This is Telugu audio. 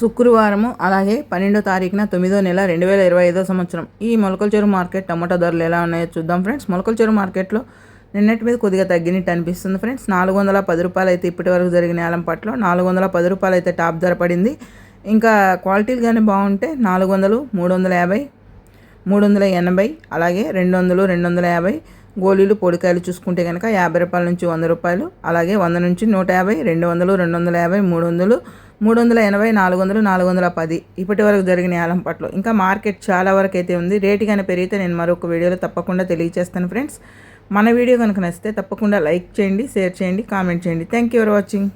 శుక్రవారము అలాగే పన్నెండో తారీఖున తొమ్మిదో నెల రెండు వేల ఇరవై ఐదో సంవత్సరం. ఈ మొలకల చెరువు మార్కెట్ టమాటా ధరలు ఎలా ఉన్నాయో చూద్దాం ఫ్రెండ్స్. మొలకల చెరువు మార్కెట్లో నిన్నటి మీద కొద్దిగా తగ్గినట్టు అనిపిస్తుంది ఫ్రెండ్స్. నాలుగు వందల పది రూపాయలు అయితే ఇప్పటి వరకు జరిగిన ఏలంపాట్లో నాలుగు వందల పది రూపాయలు అయితే టాప్ ధర పడింది. ఇంకా క్వాలిటీలు కానీ బాగుంటే నాలుగు వందలు మూడు వందల యాభై మూడు వందల ఎనభై అలాగే రెండు వందలు రెండు వందల యాభై గోళీలు పొడికాయలు చూసుకుంటే కనుక యాభై రూపాయల నుంచి వంద రూపాయలు అలాగే వంద నుంచి నూట యాభై రెండు వందలు రెండు వందల యాభై మూడు వందలు మూడు వందల ఎనభై నాలుగు వందలు నాలుగు వందల పది ఇప్పటి వరకు జరిగిన యాలంపట్లో ఇంకా మార్కెట్ చాలా వరకు అయితే ఉంది. రేటు కానీ పెరిగితే నేను మరొక వీడియోలో తప్పకుండా తెలియజేస్తాను ఫ్రెండ్స్. మన వీడియో కనుక నచ్చితే తప్పకుండా లైక్ చేయండి షేర్ చేయండి కామెంట్ చేయండి. Thank you for watching